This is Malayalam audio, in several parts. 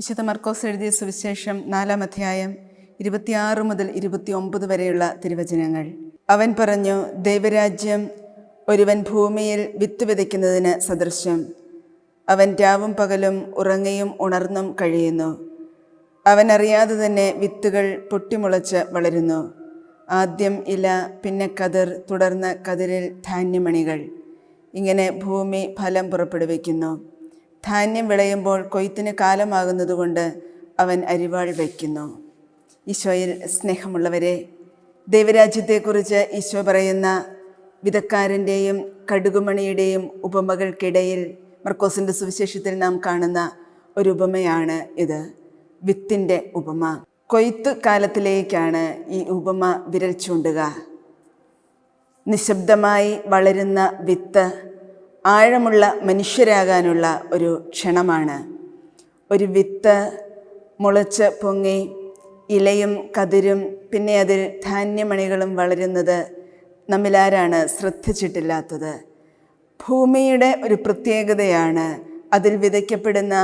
വിശുദ്ധ മർക്കോസ് എഴുതിയ സുവിശേഷം നാലാം അധ്യായം ഇരുപത്തിയാറ് മുതൽ ഇരുപത്തിയൊമ്പത് വരെയുള്ള തിരുവചനങ്ങൾ. അവൻ പറഞ്ഞു ദൈവരാജ്യം ഒരുവൻ ഭൂമിയിൽ വിത്ത് വിതയ്ക്കുന്നതിന് സദൃശ്യം. അവൻ രാവും പകലും ഉറങ്ങയും ഉണർന്നും കഴിയുന്നു. അവൻ അറിയാതെ തന്നെ വിത്തുകൾ പൊട്ടിമുളച്ച് വളരുന്നു. ആദ്യം ഇല പിന്നെ കതിർ തുടർന്ന് കതിരിൽ ധാന്യമണികൾ. ഇങ്ങനെ ഭൂമി ഫലം പുറപ്പെടുവിക്കുന്നു. ധാന്യം വിളയുമ്പോൾ കൊയ്ത്തിന് കാലമാകുന്നതുകൊണ്ട് അവൻ അരിവാൾ വയ്ക്കുന്നു. ഈശോയിൽ സ്നേഹമുള്ളവരെ ദൈവരാജ്യത്തെക്കുറിച്ച് ഈശോ പറയുന്ന വിധക്കാരന്റെയും കടുകുമണിയുടെയും ഉപമകൾക്കിടയിൽ മർക്കോസിന്റെ സുവിശേഷത്തിൽ നാം കാണുന്ന ഒരു ഉപമയാണ് ഇത്. വിത്തിന്റെ ഉപമ. കൊയ്ത്ത് കാലത്തിലേക്കാണ് ഈ ഉപമ വിരൽ ചൂണ്ടുക. നിശബ്ദമായി വളരുന്ന വിത്ത് ആഴമുള്ള മനുഷ്യരാകാനുള്ള ഒരു ക്ഷണമാണ്. ഒരു വിത്ത് മുളച്ച് പൊങ്ങി ഇലയും കതിരും പിന്നെ അതിൽ ധാന്യമണികളും വളരുന്നത് നമ്മിലാരാണ് ശ്രദ്ധിച്ചിട്ടില്ലാത്തത്. ഭൂമിയുടെ ഒരു പ്രത്യേകതയാണ് അതിൽ വിതയ്ക്കപ്പെടുന്ന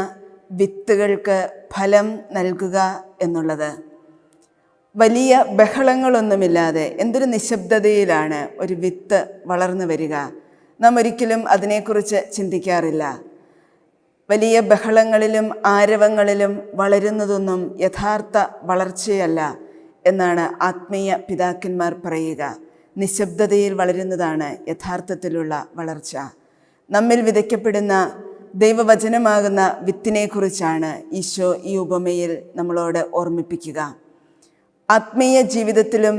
വിത്തുകൾക്ക് ഫലം നൽകുക എന്നുള്ളത്. വലിയ ബഹളങ്ങളൊന്നുമില്ലാതെ എന്തൊരു നിശബ്ദതയിലാണ് ഒരു വിത്ത് വളർന്നു വരിക. നാം ഒരിക്കലും അതിനെക്കുറിച്ച് ചിന്തിക്കാറില്ല. വലിയ ബഹളങ്ങളിലും ആരവങ്ങളിലും വളരുന്നതൊന്നും യഥാർത്ഥ വളർച്ചയല്ല എന്നാണ് ആത്മീയ പിതാക്കന്മാർ പറയുക. നിശബ്ദതയിൽ വളരുന്നതാണ് യഥാർത്ഥത്തിലുള്ള വളർച്ച. നമ്മിൽ വിതയ്ക്കപ്പെടുന്ന ദൈവവചനമാകുന്ന വിത്തിനെക്കുറിച്ചാണ് ഈശോ ഈ ഉപമയിൽ നമ്മളോട് ഓർമ്മിപ്പിക്കുക. ആത്മീയ ജീവിതത്തിലും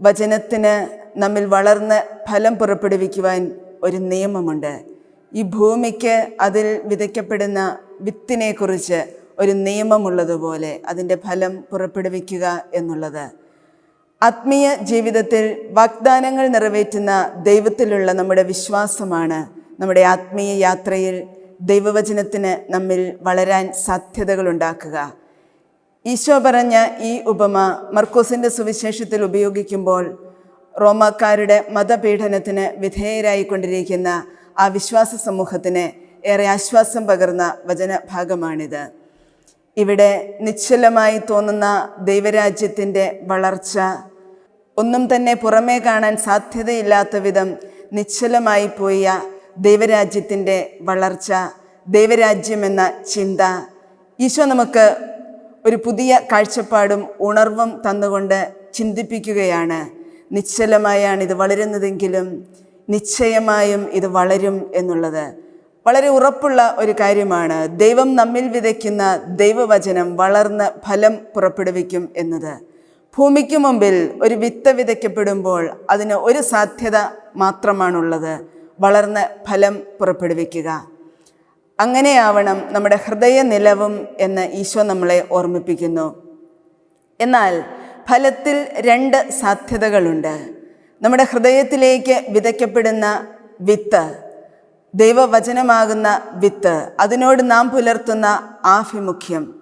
വചനത്തിന് നമ്മിൽ വളർന്ന് ഫലം പുറപ്പെടുവിക്കുവാൻ ഒരു നിയമമുണ്ട്. ഈ ഭൂമിക്ക് അതിൽ വിതയ്ക്കപ്പെടുന്ന വിത്തിനെക്കുറിച്ച് ഒരു നിയമമുള്ളതുപോലെ അതിന്റെ ഫലം പുറപ്പെടുവിക്കുക എന്നുള്ളത്. ആത്മീയ ജീവിതത്തിൽ വാഗ്ദാനങ്ങൾ നിറവേറ്റുന്ന ദൈവത്തിലുള്ള നമ്മുടെ വിശ്വാസമാണ്. നമ്മുടെ ആത്മീയ യാത്രയിൽ ദൈവവചനത്തിന് നമ്മിൽ വളരാൻ സാധ്യതകളുണ്ടാക്കുക ഈശോ പറഞ്ഞ ഈ ഉപമ മർക്കോസിന്റെ സുവിശേഷത്തിൽ ഉപയോഗിക്കുമ്പോൾ റോമാക്കാരുടെ മതപീഡനത്തിന് വിധേയരായിക്കൊണ്ടിരിക്കുന്ന ആ വിശ്വാസ സമൂഹത്തിന് ഏറെ ആശ്വാസം പകർന്ന വചനഭാഗമാണിത്. ഇവിടെ നിശ്ചലമായി തോന്നുന്ന ദൈവരാജ്യത്തിന്റെ വളർച്ച ഒന്നും തന്നെ പുറമേ കാണാൻ സാധ്യതയില്ലാത്ത വിധം നിശ്ചലമായി പോയ ദൈവരാജ്യത്തിന്റെ വളർച്ച ദൈവരാജ്യമെന്ന ചിന്ത ഈശോ നമുക്ക് ഒരു പുതിയ കാഴ്ചപ്പാടും ഉണർവും തന്നുകൊണ്ട് ചിന്തിപ്പിക്കുകയാണ്. നിശ്ചലമായാണ് ഇത് വളരുന്നതെങ്കിലും നിശ്ചയമായും ഇത് വളരും എന്നുള്ളത്. വളരെ ഉറപ്പുള്ള ഒരു കാര്യമാണ്. ദൈവം നമ്മിൽ വിതയ്ക്കുന്ന ദൈവവചനം വളർന്ന് ഫലം പുറപ്പെടുവിക്കും എന്നത്. ഭൂമിക്ക് മുമ്പിൽ ഒരു വിത്ത് വിതയ്ക്കപ്പെടുമ്പോൾ അതിന് ഒരു സാധ്യത മാത്രമാണുള്ളത്. വളർന്ന് ഫലം പുറപ്പെടുവിക്കുക. അങ്ങനെയാവണം നമ്മുടെ ഹൃദയ നിലവും എന്ന് ഈശോ നമ്മളെ ഓർമ്മിപ്പിക്കുന്നു. എന്നാൽ ഫലത്തിൽ രണ്ട് സാധ്യതകളുണ്ട്. നമ്മുടെ ഹൃദയത്തിലേക്ക് വിതയ്ക്കപ്പെടുന്ന വിത്ത് ദൈവവചനമാകുന്ന വിത്ത് അതിനോട് നാം പുലർത്തുന്ന ആഭിമുഖ്യം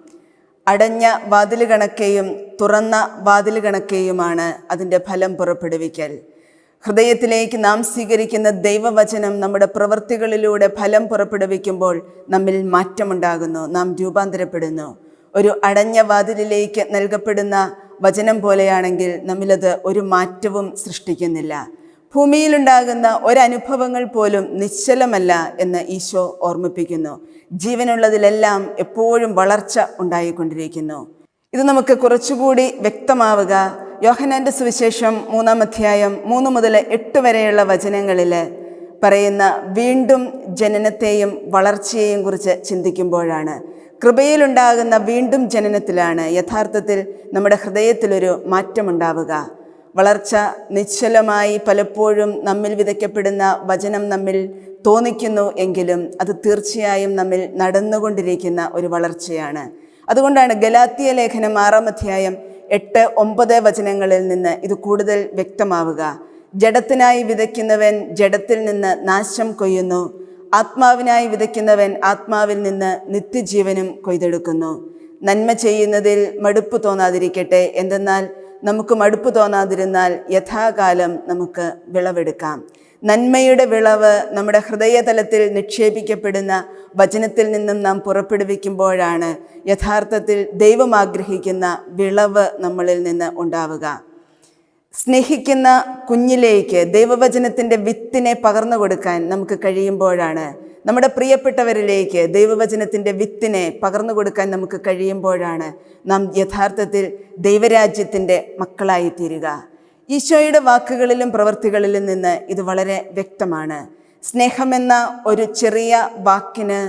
അടഞ്ഞ വാതിൽ കണക്കെയും തുറന്ന വാതിൽ കണക്കെയുമാണ് അതിന്റെ ഫലം പുറപ്പെടുവിക്കൽ. ഹൃദയത്തിലേക്ക് നാം സ്വീകരിക്കുന്ന ദൈവവചനം നമ്മുടെ പ്രവൃത്തികളിലൂടെ ഫലം പുറപ്പെടുവിക്കുമ്പോൾ നമ്മിൽ മാറ്റമുണ്ടാകുന്നു നാം രൂപാന്തരപ്പെടുന്നു. ഒരു അടഞ്ഞ വാതിലിലേക്ക് നൽകപ്പെടുന്ന വചനം പോലെയാണെങ്കിൽ നമ്മിലത് ഒരു മാറ്റവും സൃഷ്ടിക്കുന്നില്ല. ഭൂമിയിലുണ്ടാകുന്ന ഒരനുഭവങ്ങൾ പോലും നിശ്ചലമല്ല എന്ന് ഈശോ ഓർമ്മിപ്പിക്കുന്നു. ജീവനുള്ളതിലെല്ലാം എപ്പോഴും വളർച്ച ഉണ്ടായിക്കൊണ്ടിരിക്കുന്നു. ഇത് നമുക്ക് കുറച്ചുകൂടി വ്യക്തമാവുക. യോഹനാന്റെ സുവിശേഷം മൂന്നാം അധ്യായം മൂന്ന് മുതൽ എട്ട് വരെയുള്ള വചനങ്ങളിൽ പറയുന്ന വീണ്ടും ജനനത്തെയും വളർച്ചയെയും കുറിച്ച് ചിന്തിക്കുമ്പോഴാണ്. കൃപയിലുണ്ടാകുന്ന വീണ്ടും ജനനത്തിലാണ് യഥാർത്ഥത്തിൽ നമ്മുടെ ഹൃദയത്തിലൊരു മാറ്റമുണ്ടാവുക. വളർച്ച നിശ്ചലമായി പലപ്പോഴും നമ്മിൽ വിതയ്ക്കപ്പെടുന്ന വചനം നമ്മിൽ തോന്നിക്കുന്നു എങ്കിലും അത് തീർച്ചയായും നമ്മിൽ നടന്നുകൊണ്ടിരിക്കുന്ന ഒരു വളർച്ചയാണ്. അതുകൊണ്ടാണ് ഗലാത്തിയ ലേഖനം ആറാം അധ്യായം എട്ട് ഒമ്പത് വചനങ്ങളിൽ നിന്ന് ഇത് കൂടുതൽ വ്യക്തമാവുക. ജഡത്തിനായി വിതയ്ക്കുന്നവൻ ജഡത്തിൽ നിന്ന് നാശം കൊയ്യുന്നു. ആത്മാവിനായി വിതയ്ക്കുന്നവൻ ആത്മാവിൽ നിന്ന് നിത്യജീവനും കൊയ്തെടുക്കുന്നു. നന്മ ചെയ്യുന്നതിൽ മടുപ്പ് തോന്നാതിരിക്കട്ടെ. എന്തെന്നാൽ നമുക്ക് മടുപ്പ് തോന്നാതിരുന്നാൽ യഥാകാലം നമുക്ക് വിളവെടുക്കാം. നന്മയുടെ വിളവ് നമ്മുടെ ഹൃദയതലത്തിൽ നിക്ഷേപിക്കപ്പെടുന്ന വചനത്തിൽ നിന്നും നാം പുറപ്പെടുവിക്കുമ്പോഴാണ് യഥാർത്ഥത്തിൽ ദൈവം ആഗ്രഹിക്കുന്ന വിളവ് നമ്മളിൽ നിന്ന് ഉണ്ടാവുക. സ്നേഹിക്കുന്ന കുഞ്ഞിലേക്ക് ദൈവവചനത്തിന്റെ വിത്തിനെ പകർന്നു കൊടുക്കാൻ നമുക്ക് കഴിയുമ്പോഴാണ്. നമ്മുടെ പ്രിയപ്പെട്ടവരിലേക്ക് ദൈവവചനത്തിന്റെ വിത്തിനെ പകർന്നു കൊടുക്കാൻ നമുക്ക് കഴിയുമ്പോഴാണ് നാം യഥാർത്ഥത്തിൽ ദൈവരാജ്യത്തിന്റെ മക്കളായിത്തീരുക. ഈശോയുടെ വാക്കുകളിലും പ്രവൃത്തികളിലും നിന്ന് ഇത് വളരെ വ്യക്തമാണ്. സ്നേഹമെന്ന ഒരു ചെറിയ വാക്കിന്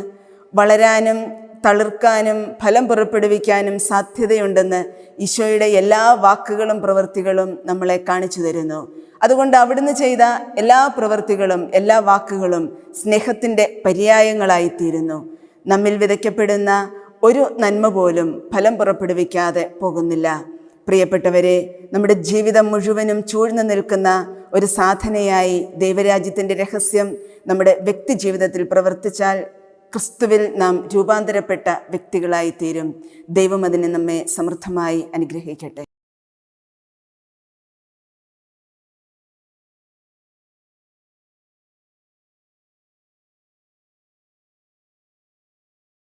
വളരാനും തളിർക്കാനും ഫലം പുറപ്പെടുവിക്കാനും സാധ്യതയുണ്ടെന്ന് ഈശോയുടെ എല്ലാ വാക്കുകളും പ്രവൃത്തികളും നമ്മളെ കാണിച്ചു തരുന്നു. അതുകൊണ്ട് അവിടുന്ന് ചെയ്ത എല്ലാ പ്രവൃത്തികളും എല്ലാ വാക്കുകളും സ്നേഹത്തിന്റെ പര്യായങ്ങളായിത്തീരുന്നു നമ്മിൽ വിതയ്ക്കപ്പെടുന്ന ഒരു നന്മ പോലും ഫലം പുറപ്പെടുവിക്കാതെ പോകുന്നില്ല. പ്രിയപ്പെട്ടവരെ നമ്മുടെ ജീവിതം മുഴുവനും ചൂഴ്ന്നു നിൽക്കുന്ന ഒരു സാധനയായി ദൈവരാജ്യത്തിന്റെ രഹസ്യം നമ്മുടെ വ്യക്തി ജീവിതത്തിൽ പ്രവർത്തിച്ചാൽ ക്രിസ്തുവിൽ നാം രൂപാന്തരപ്പെട്ട വ്യക്തികളായി തീരും ദൈവം അതിനെ നമ്മെ സമൃദ്ധമായി അനുഗ്രഹിക്കട്ടെ.